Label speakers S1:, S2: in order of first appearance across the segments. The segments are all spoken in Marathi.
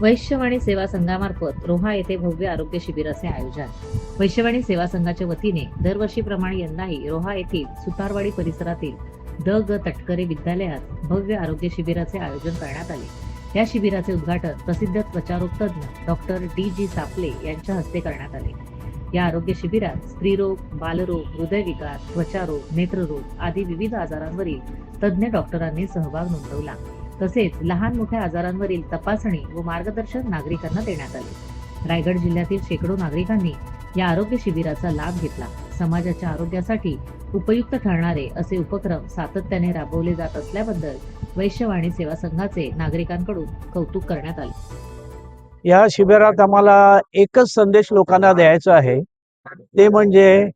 S1: वैश्यवाणी सेवा संघामार्फत रोहा येथे भव्य आरोग्य शिबिराचे आयोजन. वैश्यवाणी सेवा संघाच्या वतीने दरवर्षीप्रमाणे यंदाही रोहा येथील सुतारवाडी परिसरातील द ग तटकरे विद्यालयात भव्य आरोग्य शिबिराचे आयोजन करण्यात आले. या शिबिराचे उद्घाटन प्रसिद्ध त्वचारोग तज्ज्ञ डॉक्टर डी जी सापले यांच्या हस्ते करण्यात आले. या आरोग्य शिबिरात स्त्रीरोग बालरोग हृदयविकार त्वचारोग नेत्ररोग आदी विविध आजारांवरील तज्ज्ञ डॉक्टरांनी सहभाग नोंदवला. तसेच लहान मोठ्या आजारांवरील तपासणी व मार्गदर्शन नागरिकांना देण्यात आले. रायगड जिल्ह्यातील शेकडो नागरिकांनी या आरोग्य शिबिराचा लाभ घेतला. समाजाच्या आरोग्यासाठी उपयुक्त ठरणारे असे उपक्रम सातत्याने राबवले जात असल्याबद्दल वैश्यवाणी सेवा संघाचे नागरिकांकडून कौतुक करण्यात आले.
S2: या शिबिरात आम्हाला एकच संदेश लोकांना द्यायचा आहे. ते म्हणजे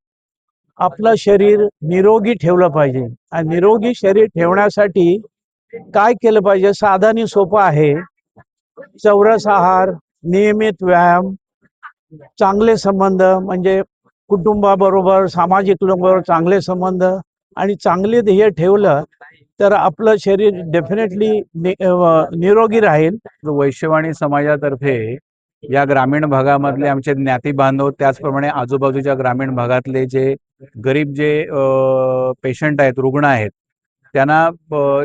S2: आपलं शरीर निरोगी ठेवलं पाहिजे. आणि निरोगी शरीर ठेवण्यासाठी काय केलं पाहिजे? साधानी सोपं आहे. चौरस आहार नियमित व्यायाम चांगले संबंध म्हणजे कुटुंबाबरोबर सामाजिक लोकांबरोबर चांगले संबंध आणि चांगले ध्येय ठेवलं तर आपलं शरीर डेफिनेटली निरोगी राहील.
S3: वैश्यवाणी समाजातर्फे या ग्रामीण भागामधले आमचे ज्ञाती बांधव त्याचप्रमाणे आजूबाजूच्या ग्रामीण भागातले जे गरीब जे पेशंट आहेत रुग्ण आहेत त्यांना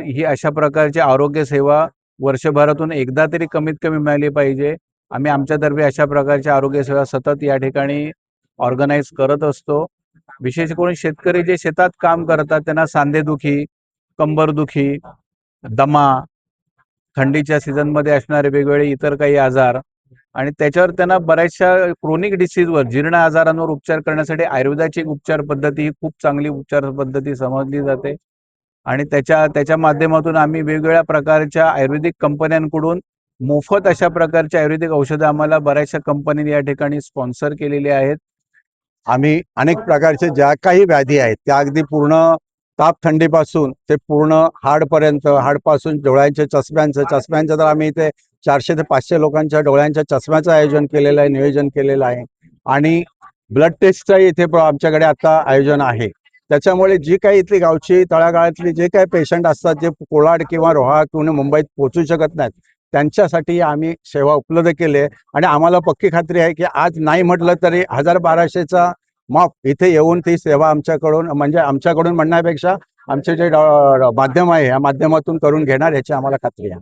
S3: ही अशा प्रकारची आरोग्य सेवा वर्षभरातून एकदा तरी कमीत कमी मिळाली पाहिजे. आम्ही आमच्यातर्फे अशा प्रकारच्या आरोग्य सेवा सतत या ठिकाणी ऑर्गनाईज करत असतो. विशेष करून शेतकरी जे शेतात काम करतात त्यांना सांधेदुखी कंबरदुखी दमा थंडीच्या सीझनमध्ये असणारे वेगवेगळे इतर काही आजार आणि त्याच्यावर त्यांना बऱ्याचशा क्रोनिक डिसीजवर जीर्ण आजारांवर उपचार करण्यासाठी आयुर्वेदाची उपचार पद्धती ही खूप चांगली उपचार पद्धती समजली जाते. आणि त्याच्या त्याच्या माध्यमातून आम्ही वेगवेगळ्या प्रकारच्या आयुर्वेदिक कंपन्यांकडून मोफत अशा प्रकारच्या आयुर्वेदिक औषधं आम्हाला बऱ्याचशा कंपनीने या ठिकाणी स्पॉन्सर केलेली आहेत.
S4: आम्ही अनेक प्रकारचे ज्या काही व्याधी आहेत त्या अगदी पूर्ण ताप थंडीपासून ते पूर्ण हाडपर्यंत हाडपासून डोळ्यांच्या चष्म्यांचं चष्म्यांचं तर आम्ही इथे चारशे ते पाचशे लोकांच्या डोळ्यांच्या चष्म्याचं आयोजन केलेलं आहे नियोजन केलेलं आहे. आणि ब्लड टेस्टचंही इथे आमच्याकडे आता आयोजन आहे. त्याच्यामुळे जी काही इथली गावची तळागाळातली जे काही पेशंट असतात जे कोलाड किंवा रोहा किंवा मुंबईत पोहोचू शकत नाहीत त्यांच्यासाठी आम्ही सेवा उपलब्ध केली आहे. आणि आम्हाला पक्की खात्री आहे की आज नाही म्हटलं तरी हजार बाराशेचा माफ इथे येऊन ती सेवा आमच्याकडून म्हणजे आमच्याकडून म्हणण्यापेक्षा आमचे जे माध्यम आहे या माध्यमातून करून घेणार याची आम्हाला खात्री आहे.